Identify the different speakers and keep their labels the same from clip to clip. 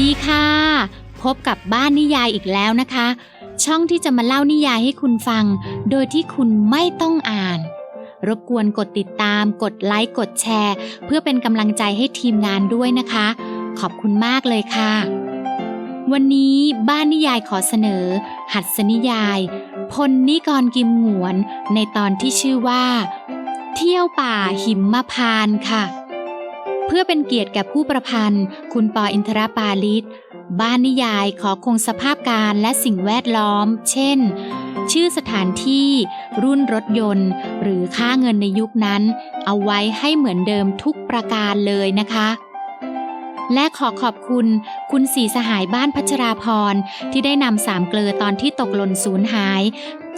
Speaker 1: ดีค่ะ พบกับบ้านนิยายอีกแล้วนะคะ ช่องที่จะมาเล่านิยายให้คุณฟัง โดยที่คุณไม่ต้องอ่าน รบกวนกดติดตาม กดไลค์กดแชร์ เพื่อเป็นกำลังใจให้ทีมงานด้วยนะคะ ขอบคุณมากเลยค่ะ วันนี้บ้านนิยายขอเสนอ หัสนิยาย พลนิกรกิมหงวนในตอนที่ชื่อว่า เที่ยวป่าหิมมพานค่ะ เพื่อเป็นเกียรติแก่ผู้ประพันธ์ คุณปออินทรปาลิศบ้านนิยายขอคงสภาพการและสิ่งแวดล้อม เช่น ชื่อสถานที่ รุ่นรถยนต์ หรือค่าเงินในยุคนั้น เอาไว้ให้เหมือนเดิมทุกประการเลยนะคะและขอขอบคุณ คุณสีสหายบ้านพัชราพร ที่ได้นำสามเกลอตอนที่ตกหล่นสูญหาย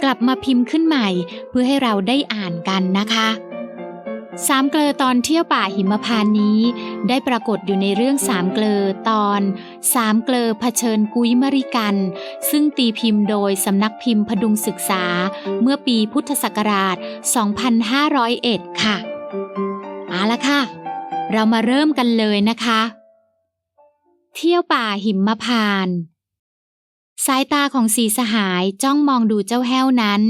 Speaker 1: กลับมาพิมพ์ขึ้นใหม่ เพื่อให้เราได้อ่านกันนะคะ สามเกลอตอนเที่ยวป่าหิมพานนี้ ได้ปรากฏอยู่ในเรื่องสามเกลอตอนสามเกลอเผชิญกุ้ยมริกัน ซึ่งตีพิมพ์โดยสำนักพิมพ์พดุงศึกษา เมื่อปีพุทธศักราช 2501 ค่ะ เอาละค่ะ เรามาเริ่มกันเลยนะคะ เที่ยวป่าหิมพาน สายตาของสีสหายจ้องมองดูเจ้าแห้วนั้น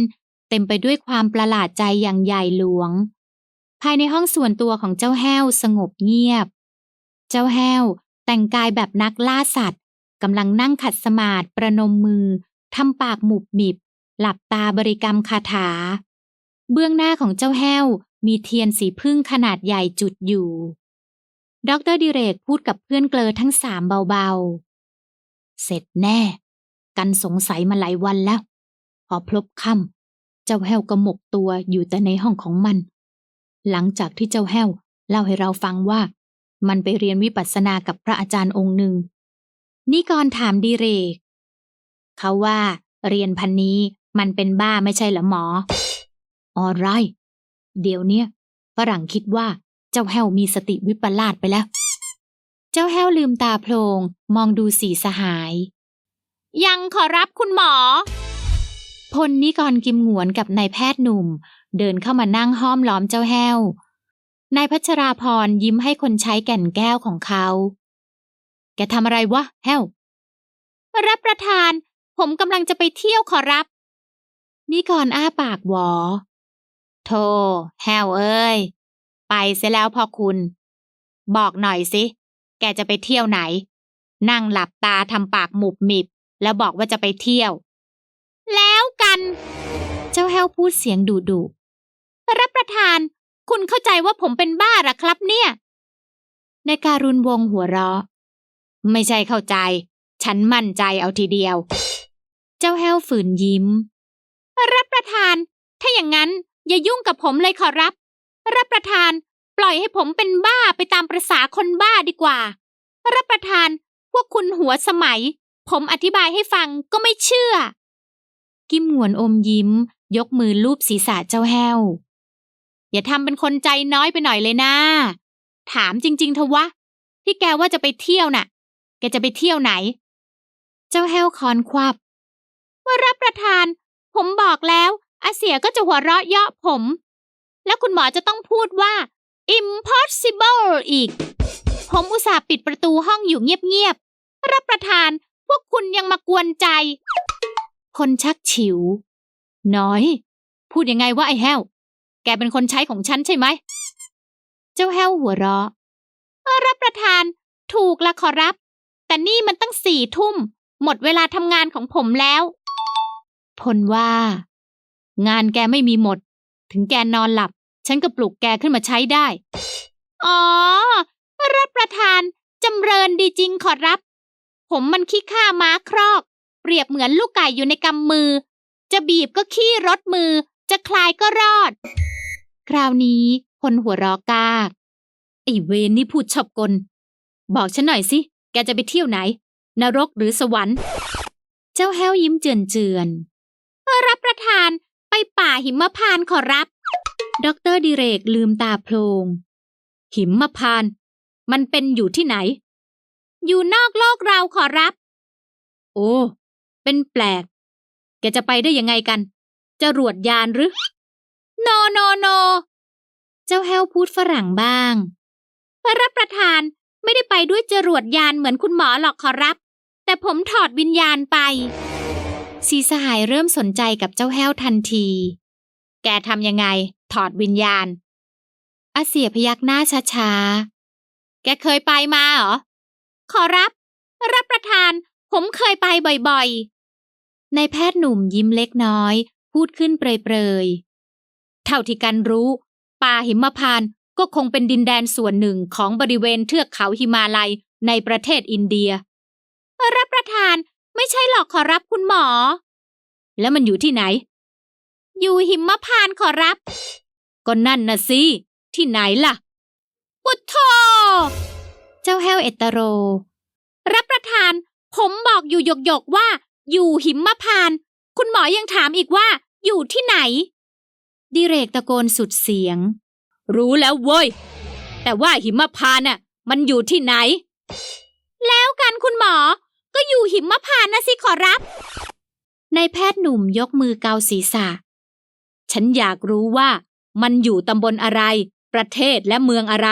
Speaker 1: เต็มไปด้วยความประหลาดใจอย่างใหญ่หลวง ภายในห้องส่วนตัวของเจ้าแห้วสงบเงียบ เจ้าแห้วแต่งกายแบบนักล่าสัตว์กำลังนั่งขัดสมาธิประนมมือทำปากหมุบหมิบ หลับตาบริกรรมคาถา เบื้องหน้าของเจ้าแห้วมีเทียนสีพึ่งขนาดใหญ่จุดอยู่ ดรดิเรกพูดกับเพื่อนเกลอทั้งสามเบาๆ เสร็จแน่ กันสงสัยมาหลายวันแล้ว พอพลบค่ำเจ้าแห้วก็หมกตัวอยู่แต่ในห้องของมัน หลังจากที่เจ้าแห้ว เล่าให้เราฟังว่า มันไปเรียนวิปัสสนากับพระอาจารย์องค์หนึ่งนี่กรถามดิเรก เขาว่า เรียนพันนี้มันเป็นบ้าไม่ใช่หรอหมอออไรเดี๋ยวเนี้ยฝรั่งคิดว่าเจ้าแห้วมีสติวิปลาสไปแล้ว เจ้าแห้วลืมตาโพลงมองดูสีสหาย ยังขอรับคุณหมอ พลนิกรกิมหงวนกับนายแพทย์หนุ่ม เดินเข้ามานั่งห้อมล้อมเจ้าแห้วนายพัชราพรยิ้มให้คนใช้แก่นแก้วของเขา แกทำอะไรวะแห้ว รับประทาน ผมกำลังจะไปเที่ยวขอรับนิกรอ้าปากหวอ โธ่แห้วเอ้ย ไปเสียแล้วพอคุณ บอกหน่อยสิ แกจะไปเที่ยวไหน นั่งหลับตาทำปากหมุบหมิบ แล้วบอกว่าจะไปเที่ยว แล้วกัน เจ้าแห้วพูดเสียงดุดุ ประทาน คุณเข้าใจว่าผมเป็นบ้าหรอครับเนี่ยนายการุณวงหัวเราะ ไม่ใช่เข้าใจ ฉันมั่นใจเอาทีเดียว เจ้าแห้วฝืนยิ้ม รับประทาน ถ้าอย่างนั้นอย่ายุ่งกับผมเลยขอรับ รับประทาน ปล่อยให้ผมเป็นบ้าไปตามประษาคนบ้าดีกว่า รับประทานพวกคุณหัวสมัย ผมอธิบายให้ฟังก็ไม่เชื่อ กิมหงวนอมยิ้ม ยกมือลูบศีรษะเจ้าแห้ว อย่าทำเป็นคนใจน้อยไปหน่อยเลยนะถามจริงๆเถอะวะ ที่แกว่าจะไปเที่ยวน่ะ แกจะไปเที่ยวไหน เจ้าแห้วคอนควับว่ารับประทาน ผมบอกแล้วอาเสียก็จะหัวเราะเยาะผม แล้วคุณหมอจะต้องพูดว่า impossible อีก ผมอุตส่าห์ปิดประตูห้องอยู่เงียบๆรับประทานพวกคุณยังมากวนใจ คนชักฉิว น้อย พูดยังไงว่าไอ้แห้ว แกเป็นคนใช้ของฉันใช่ไหม เจ้าแห้วหัวเราะรับประทาน ถูกละขอรับ แต่นี่มันตั้งสี่ทุ่ม หมดเวลาทำงานของผมแล้ว พลว่า งานแกไม่มีหมด ถึงแกนอนหลับ ฉันก็ปลุกแกขึ้นมาใช้ได้ อ๋อ รับประทานจำเริญดีจริงขอรับ ผมมันขี้ข้าม้าครอก เปรียบเหมือนลูกไก่อยู่ในกำมือ จะบีบก็ขี้รถมือ จะคลายก็รอด คราวนี้คนหัวรอกากไอเวนนี่พูดชอบกล บอกฉันหน่อยสิ แกจะไปเที่ยวไหน นรกหรือสวรรค์ เจ้าแห้วยิ้มเจือนเจือนรับประทานไปป่าหิมพานต์ขอรับดอกเตอรดิเรกลืมตาโพลง หิมพานต์มันเป็นอยู่ที่ไหน อยู่นอกโลกเราขอรับ โอ้ เป็นแปลก แกจะไปได้ยังไงกัน จะรวดยานหรือโนโนโน เจ้าแห้วพูดฝรั่งบ้างรับประทานไม่ได้ไปด้วยจรวดยานเหมือนคุณหมอหรอกขอรับ แต่ผมถอดวิญญาณไป สีสหายเริ่มสนใจกับเจ้าแห้วทันที แกทำยังไง ถอดวิญญาณ อาเสียพยักหน้าช้าๆ แกเคยไปมาเหรอ ขอรับ รับประทาน ผมเคยไปบ่อยๆในายแพทย์หนุ่มยิ้มเล็กน้อย พูดขึ้นเปรยๆ เท่าที่กันรู้ ป่าหิมพานต์ก็คงเป็นดินแดนส่วนหนึ่งของบริเวณเทือกเขาหิมาลัยในประเทศอินเดีย รับประทานไม่ใช่หรอกขอรับคุณหมอ แล้วมันอยู่ที่ไหน อยู่หิมพานต์ขอรับ ก็นั่นน่ะสิ ที่ไหนล่ะ ปุถโธเจ้าแห้วเอตโร รับประทาน ผมบอกอยู่หยกหยกๆว่า อยู่หิมพานต์ คุณหมอยังถามอีกว่า อยู่ที่ไหน ดิเรกตะโกนสุดเสียง รู้แล้วเว้ย แต่ว่าหิมพานต์น่ะ มันอยู่ที่ไหน แล้วกันคุณหมอ ก็อยู่หิมพานต์นะสิขอรับ นายแพทย์หนุ่มยกมือเกาศีรษะ ฉันอยากรู้ว่ามันอยู่ตำบลอะไร ประเทศและเมืองอะไร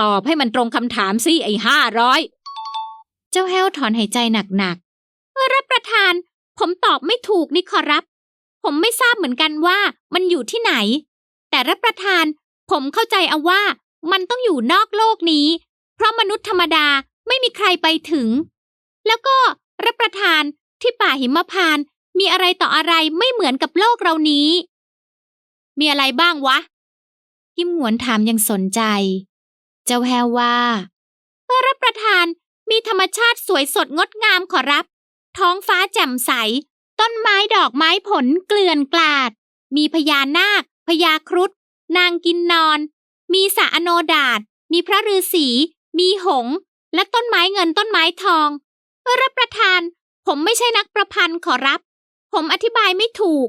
Speaker 1: ตอบให้มันตรงคำถามสิไอ้ห้าร้อย เจ้าแห้วถอนหายใจหนักๆ รับประทาน ผมตอบไม่ถูกนี่ขอรับ ผมไม่ทราบเหมือนกันว่ามันอยู่ที่ไหน แต่รับประทานผมเข้าใจเอาว่ามันต้องอยู่นอกโลกนี้ เพราะมนุษย์ธรรมดาไม่มีใครไปถึง แล้วก็รับประทานที่ป่าหิมพานต์มีอะไรต่ออะไรไม่เหมือนกับโลกเรานี้ มีอะไรบ้างวะกิมหวนถามอยังสนใจ เจ้าแฮวว่ารับประทานมีธรรมชาติสวยสดงดงามขอรับ ท้องฟ้าแจ่มใส ต้นไม้ดอกไม้ผลเกลื่อนกลาด มีพญานาคพญาครุฑนางกินนอน มีสะอโนดาตมีพระฤาษีมีหงส์และต้นไม้เงินต้นไม้ทองรับประทาน ผมไม่ใช่นักประพันธ์ขอรับ ผมอธิบายไม่ถูก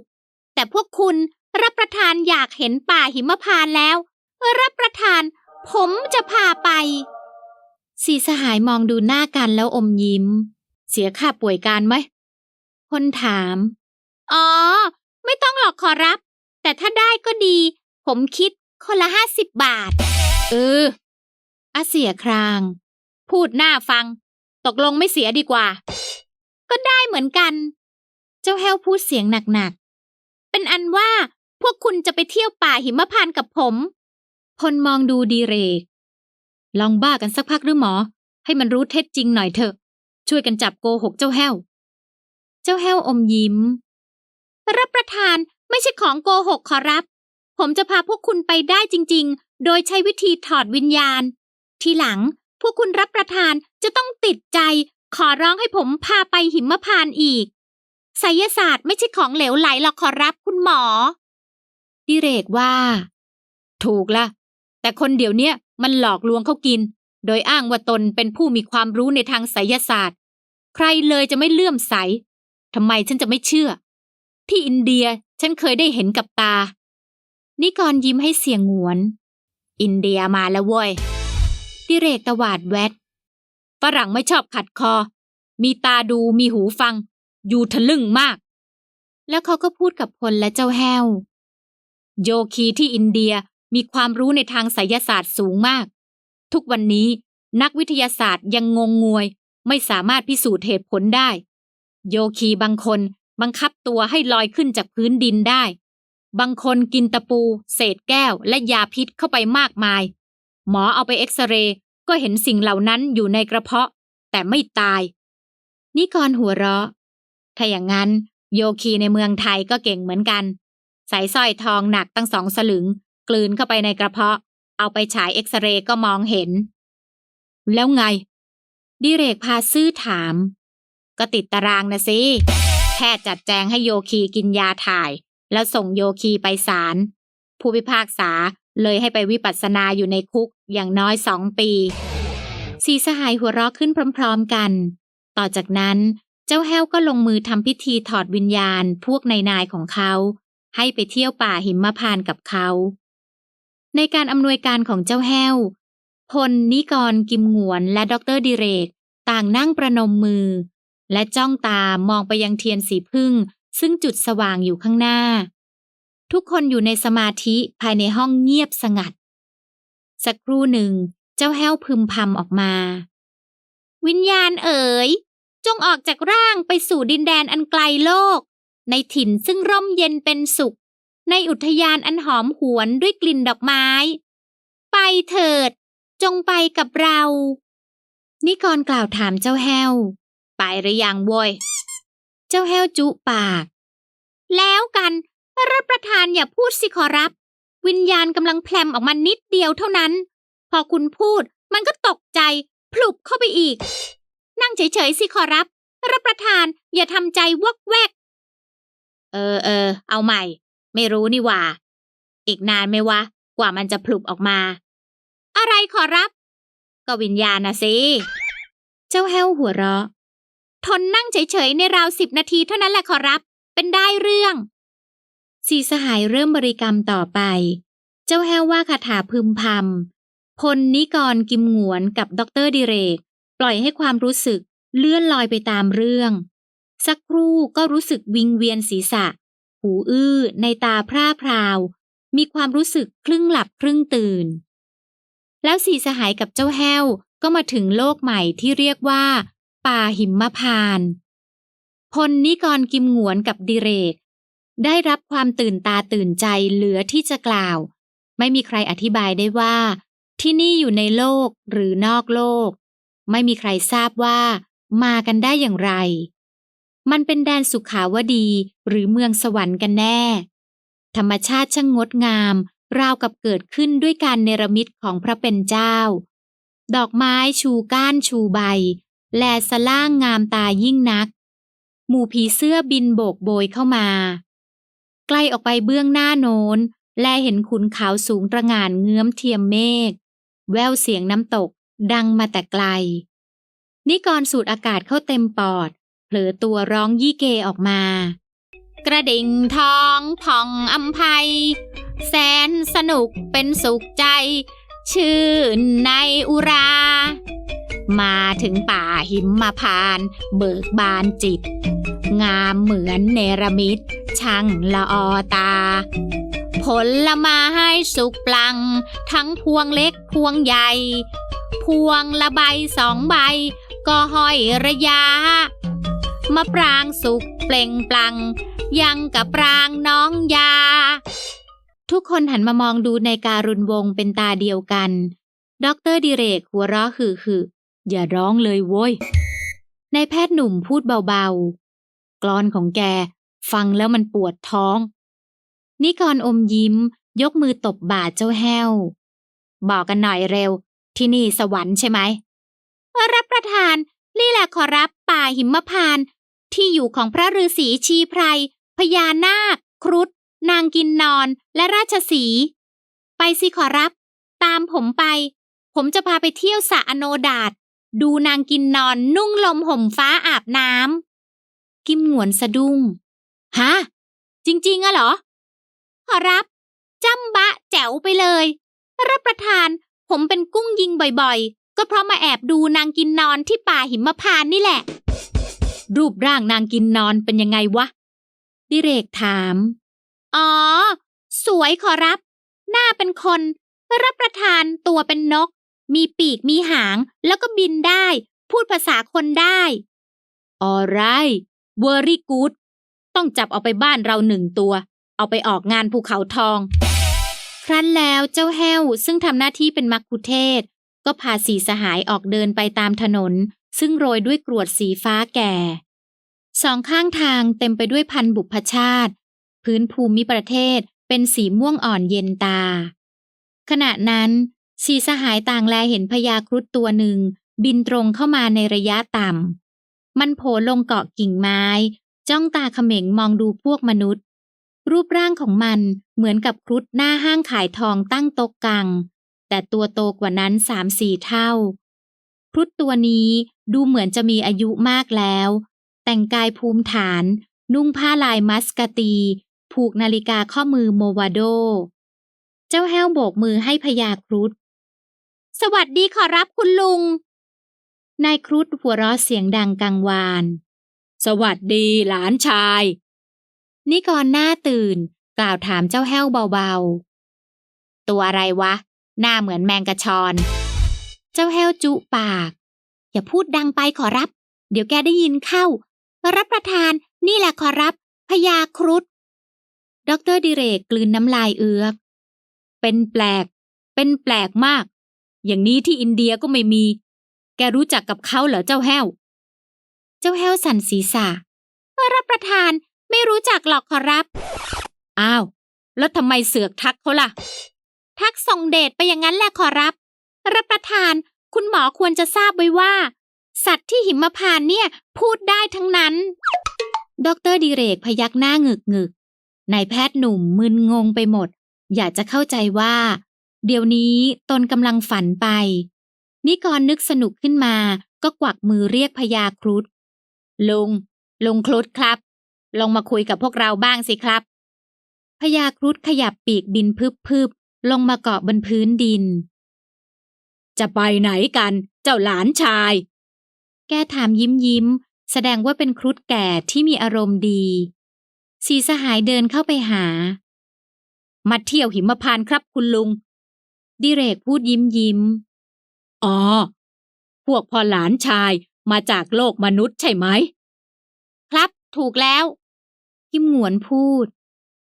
Speaker 1: แต่พวกคุณรับประทานอยากเห็นป่าหิมพานแล้ว รับประทาน ผมจะพาไป สีสหายมองดูหน้ากันแล้วอมยิ้ม เสียค่าป่วยการไหมคนถาม อ๋อ ไม่ต้องหรอกขอรับ แต่ถ้าได้ก็ดี ผมคิดคนละห้าสิบบาท เอออาเสียคราง พูดหน้าฟัง ตกลงไม่เสียดีกว่า ก็ได้เหมือนกัน เจ้าแห้วพูดเสียงหนักๆ เป็นอันว่าพวกคุณจะไปเที่ยวป่าหิมพานต์กับผม พลมองดูดีเรก ลองบ้ากันสักพักหรือหมอ ให้มันรู้เท็จจริงหน่อยเถอะ ช่วยกันจับโกหกเจ้าแห้ว เจ้าแห้วอมยิ้ม รับประทานไม่ใช่ของโกหกขอรับ ผมจะพาพวกคุณไปได้จริง ๆ โดยใช้วิธีถอดวิญญาณ ทีหลังพวกคุณรับประทานจะต้องติดใจ ขอร้องให้ผมพาไปหิมพานต์อีกไสยศาสตร์ไม่ใช่ของเหลวไหลหรอกขอรับคุณหมอ ดิเรกว่า ถูกละ แต่คนเดี๋ยวเนี้ยมันหลอกลวงเขากิน โดยอ้างว่าตนเป็นผู้มีความรู้ในทางไสยศาสตร์ ใครเลยจะไม่เลื่อมใสทำไมฉันจะไม่เชื่อ ที่อินเดียฉันเคยได้เห็นกับตา นิกรยิ้มให้เสียงหวน อินเดียมาแล้วเว้ยดิเรกตวาดแวดฝรั่งไม่ชอบขัดคอ มีตาดูมีหูฟัง อยู่ทะลึ่งมาก แล้วเขาก็พูดกับพลและเจ้าแห้ว โยคีที่อินเดียมีความรู้ในทางไสยศาสตร์สูงมาก ทุกวันนี้ นักวิทยาศาสตร์ยังงงงวย ไม่สามารถพิสูจน์เหตุผลได้ โยคีบางคนบังคับตัวให้ลอยขึ้นจากพื้นดินได้ บางคนกินตะปู เศษแก้ว และยาพิษเข้าไปมากมาย หมอเอาไปเอ็กซเรย์ก็เห็นสิ่งเหล่านั้นอยู่ในกระเพาะ แต่ไม่ตาย นิกรหัวเราะ ถ้าอย่างนั้น โยคีในเมืองไทยก็เก่งเหมือนกัน ใส่สร้อยทองหนักตั้งสองสลึง กลืนเข้าไปในกระเพาะ เอาไปฉายเอ็กซเรย์ก็มองเห็น แล้วไง ดิเรกพาซื่อถาม ก็ติดตารางนะสิแพทย์จัดแจงให้โยคีกินยาถ่าย แล้วส่งโยคีไปศาลผู้พิพากษาเลยให้ไปวิปัสสนาอยู่ในคุกอย่างน้อยสองปี สีสหายหัวเราะขึ้นพร้อมๆกัน ต่อจากนั้นเจ้าแห้วก็ลงมือทำพิธีถอดวิญญาณพวกนายนายของเขา ให้ไปเที่ยวป่าหิมพานต์กับเขา ในการอำนวยการของเจ้าแห้ว พลนิกรกิมหงวนและดรดิเรก ต่างนั่งประนมมือ และจ้องตามองไปยังเทียนสีพึ่ง ซึ่งจุดสว่างอยู่ข้างหน้า ทุกคนอยู่ในสมาธิภายในห้องเงียบสงัด สักครู่หนึ่ง เจ้าแห้วพึมพำออกมา วิญญาณเอ๋ย จงออกจากร่างไปสู่ดินแดนอันไกลโลก ในถิ่นซึ่งร่มเย็นเป็นสุข ในอุทยานอันหอมหวนด้วยกลิ่นดอกไม้ ไปเถิด จงไปกับเรา นิกรกล่าวถามเจ้าแห้ว ไปหรือยังโวยเจ้าแห้วจุปาก แล้วกันรับประทานอย่าพูดสิขอรับ วิญญาณกำลังแพลมออกมานิดเดียวเท่านั้น พอคุณพูดมันก็ตกใจพลุบเข้าไปอีก นั่งเฉยๆสิขอรับ รับประทานอย่าทำใจวอกแวก เออเออเอาใหม่ ไม่รู้นี่ว่า อีกนานไหมวะ กว่ามันจะพลุบออกมา อะไรขอรับ ก็วิญญาณนะสิ เจ้าแห้วหัวเราะ ทนนั่งเฉยๆในราวสิบนาทีเท่านั้นแหละขอรับ เป็นได้เรื่องสีสหายเริ่มบริกรรมต่อไป เจ้าแห้วว่าคาถาพึมพำพลนิกรกิมหงวนกับด็อกเตอร์ดิเรก ปล่อยให้ความรู้สึกเลื่อนลอยไปตามเรื่อง สักครู่ก็รู้สึกวิงเวียนศีรษะ หูอื้อ ในตาพร่าพราว มีความรู้สึกครึ่งหลับครึ่งตื่น แล้วสีสหายกับเจ้าแห้วก็มาถึงโลกใหม่ที่เรียกว่า ป่าหิมพานต์พลนิกรกิมหงวนกับดิเรก ได้รับความตื่นตาตื่นใจเหลือที่จะกล่าว ไม่มีใครอธิบายได้ว่า ที่นี่อยู่ในโลกหรือนอกโลก ไม่มีใครทราบว่า มากันได้อย่างไร มันเป็นแดนสุขาวดีหรือเมืองสวรรค์กันแน่ ธรรมชาติช่างงดงาม ราวกับเกิดขึ้นด้วยการเนรมิตของพระเป็นเจ้า ดอกไม้ชูก้านชูใบ แลสล่างงามตายิ่งนัก หมู่ผีเสื้อบินโบกโบยเข้ามา ใกล้ออกไปเบื้องหน้าโน้น แลเห็นขุนเขาสูงประหง่านเงื้อมเทียมเมฆ แววเสียงน้ำตกดังมาแต่ไกลนิกรสูดอากาศเข้าเต็มปอด ลอตัวร้องยี่เกออกมา กระดิ่งทองผ่องอำไพแสนสนุกเป็นสุขใจ ชื่นในอุรา มาถึงป่าหิมมาพานต์เบิกบานจิต งามเหมือนเนรมิตช่างละออตา ผลละไม้สุกปลัง ทั้งพวงเล็กพวงใหญ่ พวงละใบสองใบ ก็ห้อยระยะ มะปรางสุกเปล่งปลัง ยังกับปรางน้องยา ทุกคนหันมามองดูในการุณวงศ์เป็นตาเดียวกันด็อกเตอร์ดิเรกหัวเราะหึ่หึอย่าร้องเลยโว้ยนายแพทย์หนุ่มพูดเบาๆกลอนของแก ฟังแล้วมันปวดท้อง นิกรอมยิ้ม ยกมือตบบ่าเจ้าแห้ว บอกกันหน่อยเร็ว ที่นี่สวรรค์ใช่ไหมรับประทาน นี่แหละขอรับป่าหิมพานต์ที่อยู่ของพระฤาษีชีไพรพญานาค ครุฑนางกินนอนและราชสี ไปสิขอรับ ตามผมไป ผมจะพาไปเที่ยวสระอโนดาตดูนางกินนอนนุ่งลมห่มฟ้าอาบน้ำกิมหงวนสะดุ้งฮะจริงๆอะเหรอ ขอรับจำบะแจ๋วไปเลย รับประทานผมเป็นกุ้งยิงบ่อย ก็เพราะมาแอบดูนางกินนอนที่ป่าหิมพานนี่แหละ รูปร่างนางกินนอนเป็นยังไงวะดิเรกถาม อ๋อ สวยขอรับ หน้าเป็นคน รับประทานตัวเป็นนก มีปีกมีหาง แล้วก็บินได้ พูดภาษาคนได้ออไรเวอรี่กูดต้องจับเอาไปบ้านเราหนึ่งตัว เอาไปออกงานภูเขาทอง ครั้นแล้วเจ้าแห้วซึ่งทำหน้าที่เป็นมักคุเทศ ก็พาสีสหายออกเดินไปตามถนน ซึ่งโรยด้วยกรวดสีฟ้าแก่ สองข้างทางเต็มไปด้วยพันธุ์บุพชาติ พื้นภูมิประเทศเป็นสีม่วงอ่อนเย็นตา ขณะนั้นสีสหายต่างแลเห็นพญาครุฑตัวหนึ่ง บินตรงเข้ามาในระยะต่ำ มันโผล่ลงเกาะกิ่งไม้ จ้องตาเขม็งมองดูพวกมนุษย์ รูปร่างของมันเหมือนกับครุฑหน้าห้างขายทองตั้งโต๊ะกัง แต่ตัวโตกว่านั้นสามสี่เท่า ครุฑตัวนี้ดูเหมือนจะมีอายุมากแล้ว แต่งกายภูมิฐาน นุ่งผ้าลายมัสกตี ผูกนาฬิกาข้อมือโมวาโด เจ้าแห้วโบกมือให้พญาครุฑสวัสดีขอรับคุณลุง นายครุฑหัวเราะเสียงดังกังวาน สวัสดีหลานชาย นิกรหน้าตื่น กล่าวถามเจ้าแห้วเบาๆ ตัวอะไรวะ หน้าเหมือนแมงกะชอน เจ้าแห้วจุปาก อย่าพูดดังไปขอรับ เดี๋ยวแกได้ยินเข้า รับประทานนี่แหละขอรับพญาครุฑดอกเตอรดิเรกกลืนน้ำลายเอือก เป็นแปลก เป็นแปลกมาก อย่างนี้ที่อินเดียก็ไม่มี แกรู้จักกับเขาเหรอเจ้าแห้ว เจ้าแห้วสั่นศีรษะรับประทานไม่รู้จักหรอกขอรับ อ้าว แล้วทำไมเสือกทักเขาล่ะ ทักส่งเดชไปอย่างนั้นแหละขอรับ รับประทานคุณหมอควรจะทราบไว้ว่า สัตว์ที่หิมพานเนี่ยพูดได้ทั้งนั้นดอกเตอรดิเรกพยักหน้าหงึกหงึกนายแพทย์หนุ่มมึนงงไปหมด อยากจะเข้าใจว่า เดี๋ยวนี้ตนกำลังฝันไป นิกรนึกสนุกขึ้นมาก็กวักมือเรียกพญาครุฑลุง ลุงครุฑครับ ลงมาคุยกับพวกเราบ้างสิครับพญาครุฑขยับปีกบินพึบพึบ ลงมาเกาะบนพื้นดิน จะไปไหนกัน เจ้าหลานชาย แกถามยิ้มยิ้ม แสดงว่าเป็นครุฑแก่ที่มีอารมณ์ดีสีสหายเดินเข้าไปหา มาเที่ยวหิมพานต์ครับคุณลุง ดิเรกพูดยิ้มยิ้ม อ๋อ พวกพ่อหลานชายมาจากโลกมนุษย์ใช่ไหม ครับถูกแล้วกิมหงวนพูด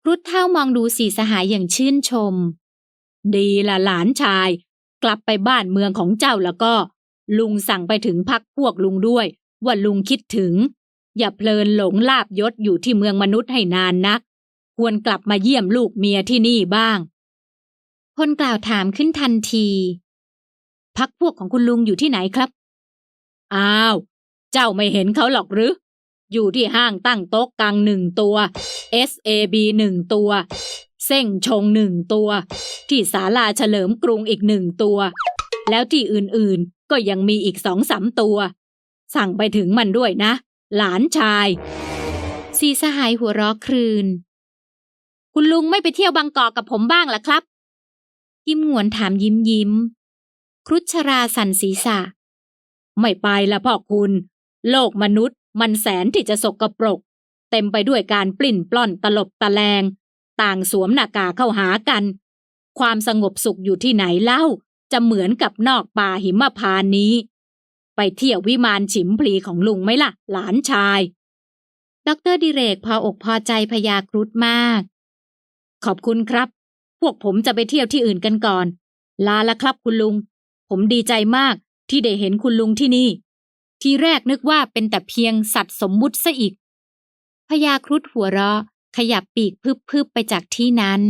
Speaker 1: รุฑเท่ามองดูสีสหายอย่างชื่นชม ดีละหลานชาย กลับไปบ้านเมืองของเจ้าแล้วก็ ลุงสั่งไปถึงพักพวกลุงด้วย ว่าลุงคิดถึง อย่าเพลินหลงลาบยศอยู่ที่เมืองมนุษย์ให้นานนัก ควรกลับมาเยี่ยมลูกเมียที่นี่บ้าง คนกล่าวถามขึ้นทันที พักพวกของคุณลุงอยู่ที่ไหนครับ อ้าว เจ้าไม่เห็นเขาหรอกหรือ อยู่ที่ห้างตั้งโต๊ะกลางหนึ่งตัว SAB หนึ่งตัว เส้งชงหนึ่งตัว ที่ศาลาเฉลิมกรุงอีกหนึ่งตัว แล้วที่อื่นๆก็ยังมีอีกสองสามตัว สั่งไปถึงมันด้วยนะ หลานชาย สีสหายหัวเราะครืน คุณลุงไม่ไปเที่ยวบางกอกกับผมบ้างล่ะครับยิ้มหงวนถามยิ้มยิ้ม ครุชราสันศีษะ ไม่ไปละพ่อคุณ โลกมนุษย์ มันแสนที่จะสกปรก เต็มไปด้วยการปลิ้นปล้อนตลบตะแลง ต่างสวมหน้ากากเข้าหากัน ความสงบสุขอยู่ที่ไหนเล่า จะเหมือนกับนอกป่าหิมพานนี้ ไปเที่ยววิมานฉิมพลีของลุงไหมล่ะ หลานชายดรดิเรกพออกพอใจพยาครุฑมาก ขอบคุณครับ พวกผมจะไปเที่ยวที่อื่นกันก่อน ลาละครับคุณลุง ผมดีใจมากที่ได้เห็นคุณลุงที่นี่ ทีแรกนึกว่าเป็นแต่เพียงสัตว์สมมุติซะอีกพญาครุฑหัวเราะ ขยับปีกพึบๆไปจากที่นั้น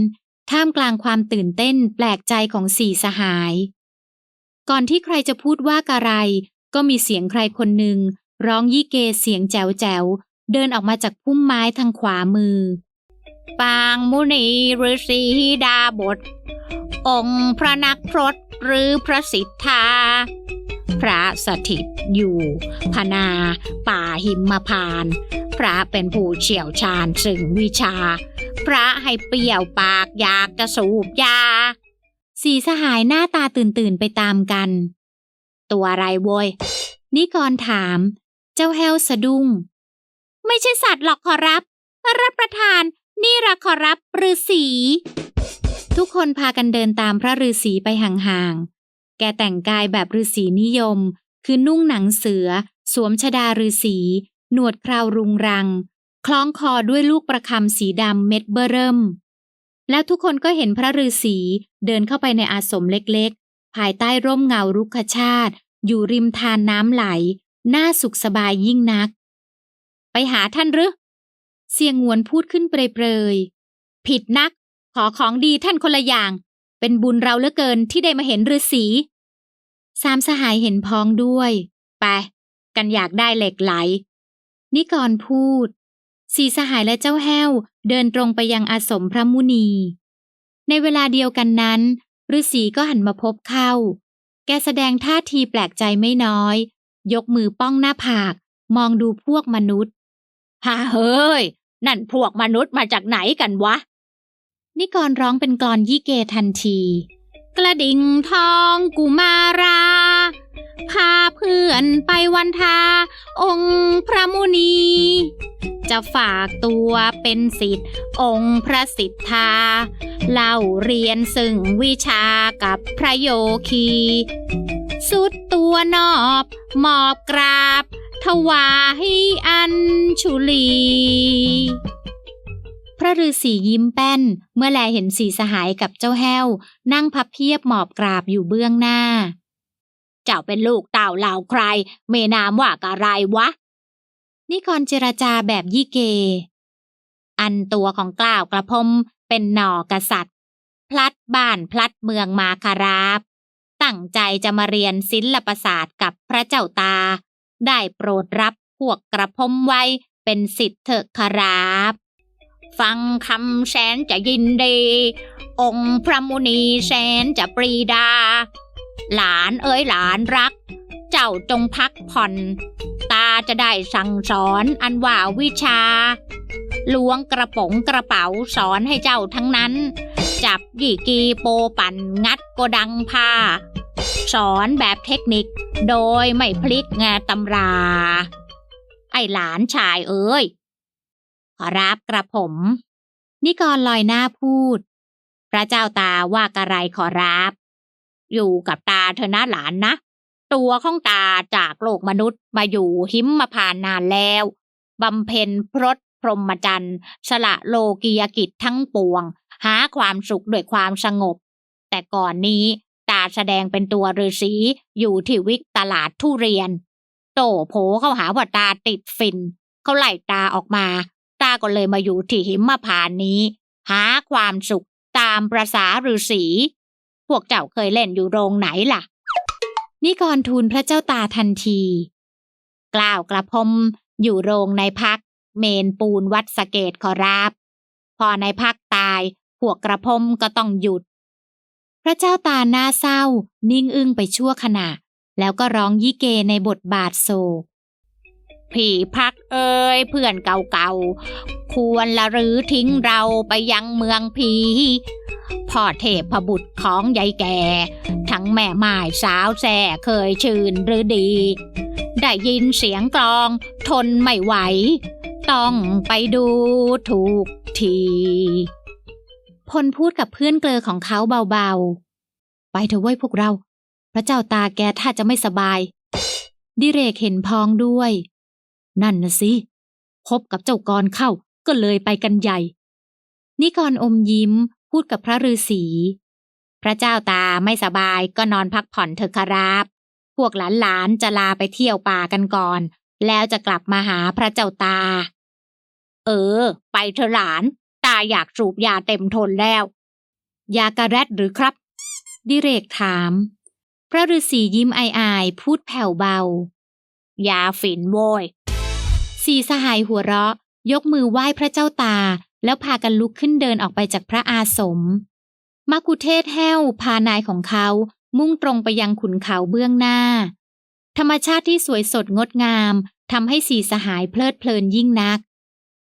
Speaker 1: ท่ามกลางความตื่นเต้นแปลกใจของสี่สหาย ก่อนที่ใครจะพูดว่ากะไร ก็มีเสียงใครคนหนึ่งร้องยี่เกเสียงแจ๋วแจ๋วเดินออกมาจากพุ่มไม้ทางขวามือ ปางมุนีฤาษีดาบท องค์พระนักพรตหรือพระสิทธา พระสถิตอยู่ พนา ป่าหิมพานต์พระเป็นผู้เชี่ยวชาญซึ่งวิชา พระให้เปรี้ยวปากอยากจะสูบยา สีสหายหน้าตาตื่นตื่นๆไปตามกัน ตัวอะไรโวยนิกรถาม เจ้าแฮวสะดุ้ง ไม่ใช่สัตว์หรอกขอรับ รับประทานนี่ละขอรับฤาษีทุกคนพากันเดินตามพระฤาษีไปห่างๆ แกแต่งกายแบบฤาษีนิยม คือนุ่งหนังเสือ สวมชดาฤาษี หนวดคราวรุงรัง คล้องคอด้วยลูกประคำสีดำเม็ดเบอร์เริ่ม แล้วทุกคนก็เห็นพระฤาษีเดินเข้าไปในอาสมเล็กๆ ภายใต้ร่มเงารุกขชาติ อยู่ริมทานน้ำไหล หน่าสุขสบายยิ่งนัก ไปหาท่านหรือเสียงงวนพูดขึ้นเปรยๆ ผิดนัก ขอของดีท่านคนละอย่าง เป็นบุญเราเหลือเกินที่ได้มาเห็นฤาษีสามสหายเห็นพ้องด้วย ไป กันอยากได้เหล็กไหล นิกรพูด สีสหายและเจ้าแห้วเดินตรงไปยังอาสมพระมุนี ในเวลาเดียวกันนั้นฤาษีก็หันมาพบเข้า แกแสดงท่าทีแปลกใจไม่น้อย ยกมือป้องหน้าผาก มองดูพวกมนุษย์ฮ่าเฮ้ย นั่นพวกมนุษย์มาจากไหนกันวะ นิกรร้องเป็นกลอนยี่เกทันที กระดิ่งทองกุมารา พาเพื่อนไปวันทา องค์พระมุนี จะฝากตัวเป็นสิทธิ์องค์พระสิทธา เล่าเรียนซึ่งวิชากับพระโยคี สุดตัวนอบหมอบกราบถวายอัญชุลี พระฤาษียิ้มแป้น เมื่อแลเห็นสีสหายกับเจ้าแห้ว นั่งพับเพียบหมอบกราบอยู่เบื้องหน้า เจ้าเป็นลูกเต่าเหล่าใคร เมนามว่ากะไรวะ นิกรเจรจาแบบยี่เก อันตัวของกล่าวกระพมเป็นหน่อกษัตริย์ พลัดบ้านพลัดเมืองมาคาราบ ตั้งใจจะมาเรียนศิลปศาสตร์กับพระเจ้าตา ได้โปรดรับพวกกระพมไว้เป็นสิทธิ์เถอะคาราบ ฟังคำแสนจะยินดี องค์พระมุนีแสนจะปรีดา หลานเอ้ยหลานรัก เจ้าจงพักผ่อน ตาจะได้สั่งสอนอันว่าวิชา ล้วงกระป๋องกระเป๋าสอนให้เจ้าทั้งนั้น จับยี่กีโปปั่นงัดโกดังผ้า สอนแบบเทคนิคโดยไม่พลิกงาตำรา ไอหลานชายเอ้ย ขอรับกระผม นิกรลอยหน้าพูด พระเจ้าตาว่ากระไรขอรับ อยู่กับตาเธอนะหลานนะ ตัวของตาจากโลกมนุษย์มาอยู่หิมมาผ่านนานแล้วบำเพ็ญพรตพรหมจรรย์สละโลกียกิจทั้งปวง หาความสุขด้วยความสงบ แต่ก่อนนี้ตาแสดงเป็นตัวฤาษีอยู่ที่วิกตลาดทุเรียน โตโผเขาหาว่าตาติดฟิน เขาไล่ตาออกมา ตาก็เลยมาอยู่ที่หิมพานนี้ หาความสุขตามประษาฤาษีพวกเจ้าเคยเล่นอยู่โรงไหนล่ะ นิกรทูลพระเจ้าตาทันที กล่าวกระพมอยู่โรงในพัก เมนปูนวัดสะเกตขอรับ พอในพักตายพวกกระพมก็ต้องหยุด พระเจ้าตาหน้าเศร้า นิ่งอึ้งไปชั่วขณะ แล้วก็ร้องยี่เกในบทบาทโศก ผีพักเอ้ยเพื่อนเก่าๆ ควรละหรือทิ้งเราไปยังเมืองผีพ่อเทพบุตรของยายแก่ ทั้งแม่ไม้สาวแส่เคยชื่นหรือดี ได้ยินเสียงกลองทนไม่ไหว ต้องไปดูถูกทีพลพูดกับเพื่อนเกลอของเขาเบาๆ ไปเถอะเว้ยพวกเรา พระเจ้าตาแกถ้าจะไม่สบาย ดิเรกเห็นพ้องด้วย นั่นนะสิพบกับเจ้ากรเข้าก็เลยไปกันใหญ่ นิกรอมยิ้มพูดกับพระฤาษีพระเจ้าตาไม่สบายก็นอนพักผ่อนเถอะครับ พวกหลานๆจะลาไปเที่ยวป่ากันก่อน แล้วจะกลับมาหาพระเจ้าตา เออ ไปเถอะหลาน ตาอยากสูบยาเต็มทนแล้ว ยากระแรดหรือครับ ดิเรกถาม พระฤาษียิ้มอายๆพูดแผ่วเบา ยาฝิ่นโว้ย สี่สหายหัวเราะ ยกมือไหว้พระเจ้าตา แล้วพากันลุกขึ้นเดินออกไปจากพระอาสมมากุเทศแห้วพานายของเขามุ่งตรงไปยังขุนเขาเบื้องหน้า ธรรมชาติที่สวยสดงดงามทำให้สี่สหายเพลิดเพลินยิ่งนัก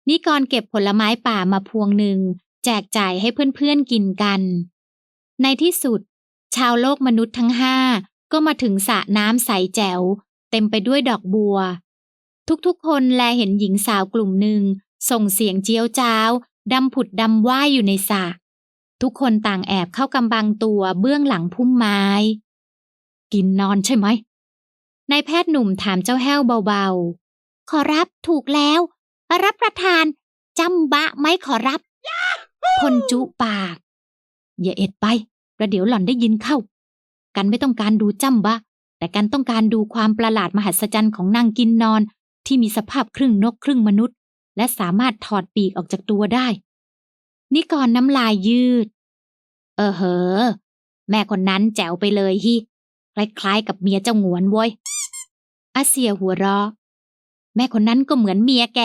Speaker 1: นิกรเก็บผลไม้ป่ามาพวงหนึ่ง แจกจ่ายให้เพื่อนๆกินกัน ในที่สุด ชาวโลกมนุษย์ทั้งห้าก็มาถึงสระน้ำใสแจ๋ว เต็มไปด้วยดอกบัว ทุกๆคนแลเห็นหญิงสาวกลุ่มหนึ่ง ส่งเสียงเจียวจ้าวดำผุดดำว่ายอยู่ในสระทุกคนต่างแอบเข้ากำบังตัวเบื้องหลังพุ่มไม้ กินนอนใช่ไหมนายแพทย์หนุ่มถามเจ้าแห้วเบาๆ ขอรับถูกแล้ว รับประทานจำบะไหมขอรับพลจุปาก อย่าเอ็ดไปประเดี๋ยวหล่อนได้ยินเข้า กันไม่ต้องการดูจำบะ แต่กันต้องการดูความประหลาดมหัศจรรย์ของนางกินนอน ที่มีสภาพครึ่งนกครึ่งมนุษย์ และสามารถถอดปีกออกจากตัวได้ นิกรน้ำลายยืด เออเหอ แม่คนนั้นแจ๋วไปเลยฮิคล้ายๆกับเมียเจ้าหงวนเว้ยอาเซียหัวเราะแม่คนนั้นก็เหมือนเมียแก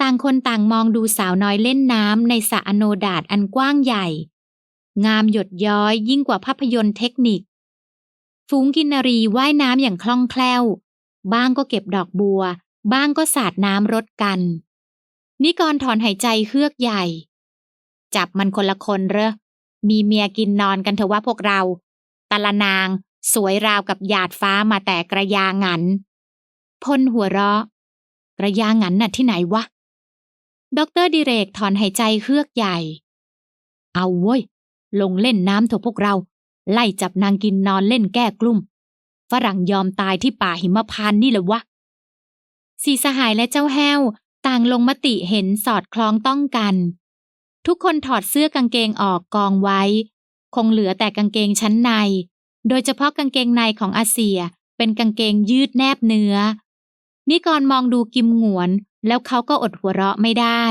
Speaker 1: ต่างคนต่างมองดูสาวน้อยเล่นน้ำในสระอโนดาตอันกว้างใหญ่ งามหยดย้อยยิ่งกว่าภาพยนตร์เทคนิค ฝูงกินนรีว่ายน้ำอย่างคล่องแคล่ว บ้างก็เก็บดอกบัว บ้างก็สาดน้ำรดกัน นิกรถอนหายใจเฮือกใหญ่ จับมันคนละคนเรอมีเมียกินนอนกันเถอะว่าพวกเราตาละนางสวยราวกับหยาดฟ้ามาแต่กระยางัน พลหัวเราะ กระยางันน่ะที่ไหนวะด็อกเตอร์ดิเรกถอนหายใจเฮือกใหญ่ เอาเว้ย ลงเล่นน้ำเถอะพวกเรา ไล่จับนางกินนอนเล่นแก้กลุ่ม ฝรั่งยอมตายที่ป่าหิมพานนี่แหละวะสีสหายและเจ้าแห้ว ต่างลงมติเห็นสอดคล้องต้องกัน ทุกคนถอดเสื้อกางเกงออกกองไว้ คงเหลือแต่กางเกงชั้นใน โดยเฉพาะกางเกงในของอาเซียเป็นกางเกงยืดแนบเนื้อ นิกรมองดูกิมหงวน แล้วเขาก็อดหัวเราะไม่ได้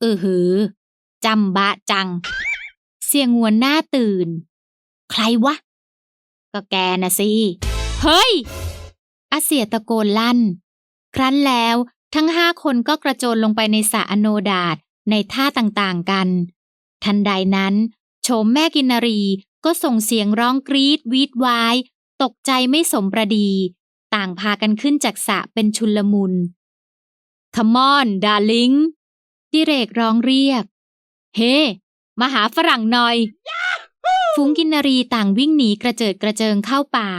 Speaker 1: เออหือจำบะจัง เสียงหงวนหน้าตื่น ใครวะ ก็แกนะสิ เฮ้ย อาเสียตะโกนลั่น ครั้นแล้วทั้งห้าคนก็กระโจนลงไปในสระอโนดาตในท่าต่างๆกัน ทันใดนั้นโฉมแม่กินนารีก็ส่งเสียงร้องกรีดวีดวาย ตกใจไม่สมประดี ต่างพากันขึ้นจากสระเป็นชุลมุน Come on darling ดิเรกร้องเรียก เฮ้มาหาฝรั่งหน่อย ฝูงกินนารีต่างวิ่งหนีกระเจิดกระเจิงเข้าป่า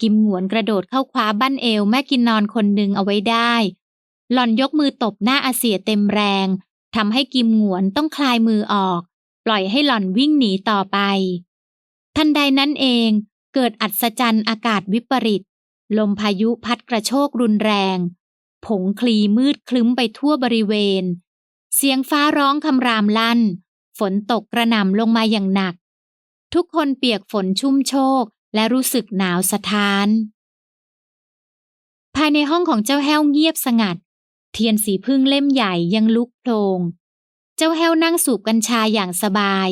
Speaker 1: กิมหวนกระโดดเข้าคว้าบั้นเอวแม่กินนอนคนหนึ่งเอาไว้ได้ หล่อนยกมือตบหน้าอาเสียเต็มแรงทำให้กิมหวนต้องคลายมือออก ปล่อยให้หล่อนวิ่งหนีต่อไป ทันใดนั้นเองเกิดอัศจรรย์อากาศวิปริต ลมพายุพัดกระโชกรุนแรง ผงคลีมืดคลึ้มไปทั่วบริเวณ เสียงฟ้าร้องคำรามลั่น ฝนตกกระหน่ำลงมาอย่างหนัก ทุกคนเปียกฝนชุ่มโชกและรู้สึกหนาวสะท้าน ภายในห้องของเจ้าแห้วเงียบสงัด เทียนสีพึ่งเล่มใหญ่ยังลุกโพลงเจ้าแห้วนั่งสูบกัญชาอย่างสบาย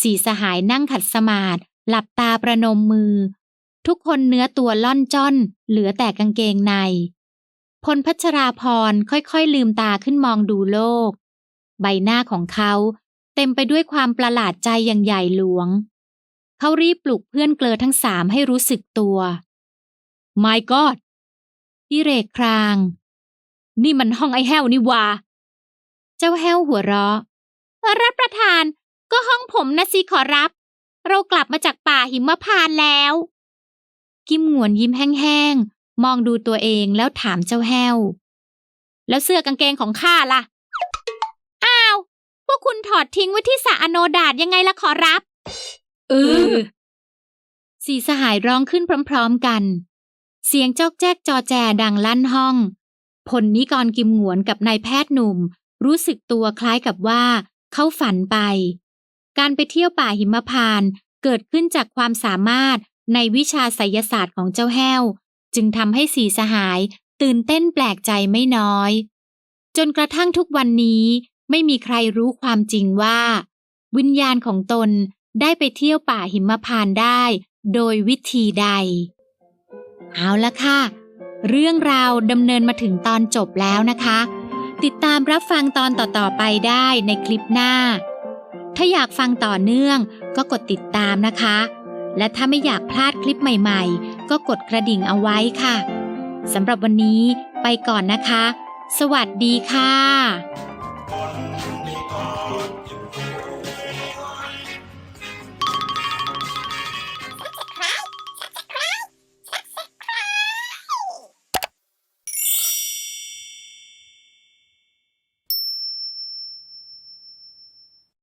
Speaker 1: สีสหายนั่งขัดสมาธิหลับตาประนมมือ ทุกคนเนื้อตัวล่อนจ้อน เหลือแต่กางเกงใน พลพัชราพรค่อยๆลืมตาขึ้นมองดูโลก ใบหน้าของเขาเต็มไปด้วยความประหลาดใจอย่างใหญ่หลวง เขารีบปลุกเพื่อนเกลอทั้งสามให้รู้สึกตัว My God ดิเรกคราง นี่มันห้องไอ้แห้วนี่วา เจ้าแห้วหัวเราะ รับประทานก็ห้องผมนะสิขอรับ เรากลับมาจากป่าหิมพานแล้ว กิมหงวนยิ้มแห้งๆ มองดูตัวเองแล้วถามเจ้าแห้ว แล้วเสื้อกางเกงของข้าล่ะ อ้าว พวกคุณถอดทิ้งไว้ที่สระอโนดาตยังไงล่ะขอรับ ออสีสหายร้องขึ้นพร้อมๆกัน เสียงจอกแจ๊กจอแจดังลั่นห้องพลนิกรกิมหงวนกับนายแพทย์หนุ่ม รู้สึกตัวคล้ายกับว่า เขาฝันไป การไปเที่ยวป่าหิมพานต์เกิดขึ้นจากความสามารถในวิชาไสยศาสตร์ของเจ้าแห้ว จึงทำให้สีสหายตื่นเต้นแปลกใจไม่น้อย จนกระทั่งทุกวันนี้ไม่มีใครรู้ความจริงว่า วิญญาณของตน ได้ไปเที่ยวป่าหิมพานต์ได้ โดยวิธีใด เอาละค่ะ เรื่องราวดำเนินมาถึงตอนจบแล้วนะคะ ติดตามรับฟังตอนต่อๆไปได้ในคลิปหน้า ถ้าอยากฟังต่อเนื่องก็กดติดตามนะคะ และถ้าไม่อยากพลาดคลิปใหม่ๆ ก็กดกระดิ่งเอาไว้ค่ะสำหรับวันนี้ไปก่อนนะคะ สวัสดีค่ะ